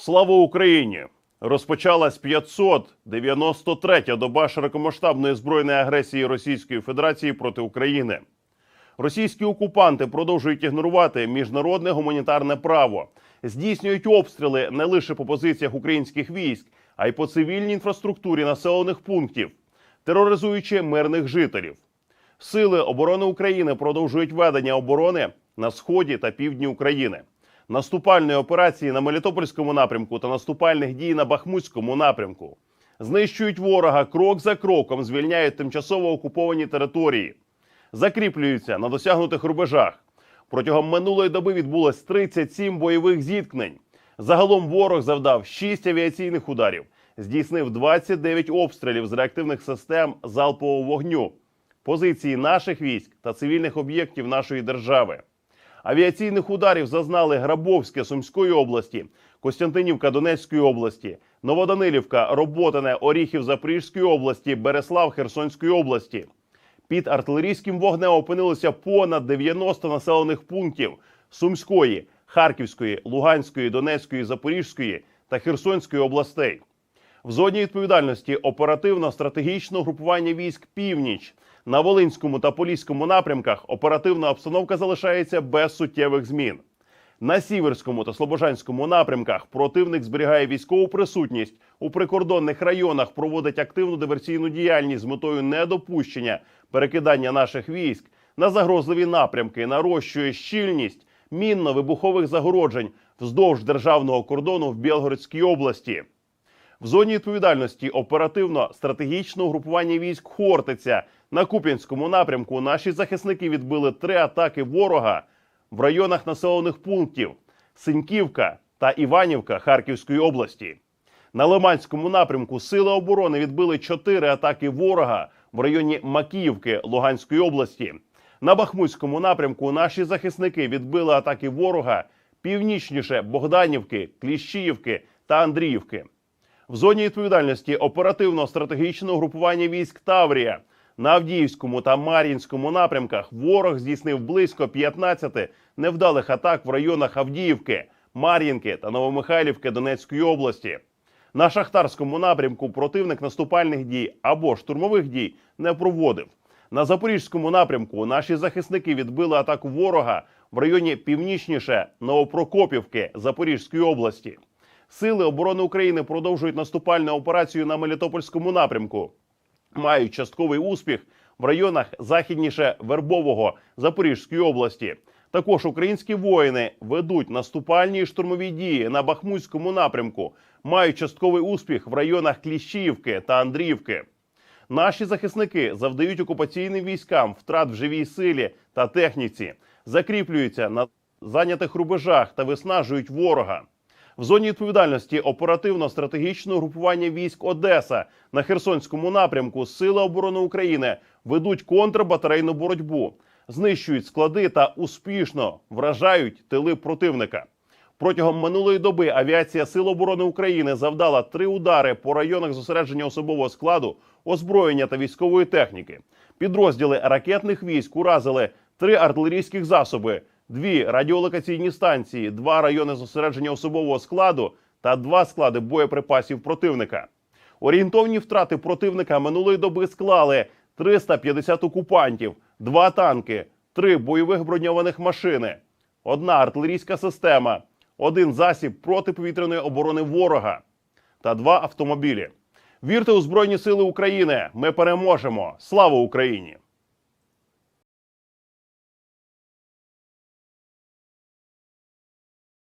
Слава Україні! Розпочалась 593-я доба широкомасштабної збройної агресії Російської Федерації проти України. Російські окупанти продовжують ігнорувати міжнародне гуманітарне право, здійснюють обстріли не лише по позиціях українських військ, а й по цивільній інфраструктурі населених пунктів, тероризуючи мирних жителів. Сили оборони України продовжують ведення оборони на сході та півдні України. Наступальної операції на Мелітопольському напрямку та наступальних дій на Бахмутському напрямку знищують ворога крок за кроком, звільняють тимчасово окуповані території, закріплюються на досягнутих рубежах. Протягом минулої доби відбулось 37 бойових зіткнень. Загалом ворог завдав 6 авіаційних ударів, здійснив 29 обстрілів з реактивних систем залпового вогню, позиції наших військ та цивільних об'єктів нашої держави. Авіаційних ударів зазнали Грабовське Сумської області, Костянтинівка Донецької області, Новоданилівка, Роботине, Оріхів Запорізької області, Береслав Херсонської області. Під артилерійським вогнем опинилося понад 90 населених пунктів Сумської, Харківської, Луганської, Донецької, Запорізької та Херсонської областей. В зоні відповідальності оперативно-стратегічного групування військ Північ на Волинському та Поліському напрямках оперативна обстановка залишається без суттєвих змін. На Сіверському та Слобожанському напрямках противник зберігає військову присутність у прикордонних районах, проводить активну диверсійну діяльність з метою недопущення перекидання наших військ на загрозливі напрямки, нарощує щільність мінно-вибухових загороджень вздовж державного кордону в Білгородській області. В зоні відповідальності оперативно-стратегічного групування військ Хортиця на Куп'янському напрямку наші захисники відбили три атаки ворога в районах населених пунктів Синьківка та Іванівка Харківської області. На Лиманському напрямку Сили оборони відбили чотири атаки ворога в районі Макіївки Луганської області. На Бахмутському напрямку наші захисники відбили атаки ворога північніше Богданівки, Кліщіївки та Андріївки. В зоні відповідальності оперативно-стратегічного групування військ Таврія на Авдіївському та Мар'їнському напрямках ворог здійснив близько 15 невдалих атак в районах Авдіївки, Мар'їнки та Новомихайлівки Донецької області. На шахтарському напрямку противник наступальних дій або штурмових дій не проводив. На запорізькому напрямку наші захисники відбили атаку ворога в районі північніше Новопрокопівки Запорізької області. Сили оборони України продовжують наступальну операцію на Мелітопольському напрямку. Мають частковий успіх в районах західніше Вербового Запорізької області. Також українські воїни ведуть наступальні штурмові дії на Бахмутському напрямку. Мають частковий успіх в районах Кліщіївки та Андріївки. Наші захисники завдають окупаційним військам втрат в живій силі та техніці, закріплюються на зайнятих рубежах та виснажують ворога. В зоні відповідальності оперативно-стратегічного групування військ Одеса на Херсонському напрямку Сили оборони України ведуть контрбатарейну боротьбу, знищують склади та успішно вражають тили противника. Протягом минулої доби авіація Сил оборони України завдала три удари по районах зосередження особового складу, озброєння та військової техніки. Підрозділи ракетних військ уразили три артилерійських засоби, дві радіолокаційні станції, два райони зосередження особового складу та два склади боєприпасів противника. Орієнтовні втрати противника минулої доби склали 350 окупантів, два танки, три бойових броньованих машини, одна артилерійська система, один засіб протиповітряної оборони ворога та два автомобілі. Вірте у Збройні Сили України! Ми переможемо! Слава Україні!